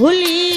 rolinho.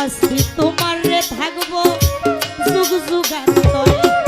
শাস্তি তোমার থাকব যুগ যুগান্তরে।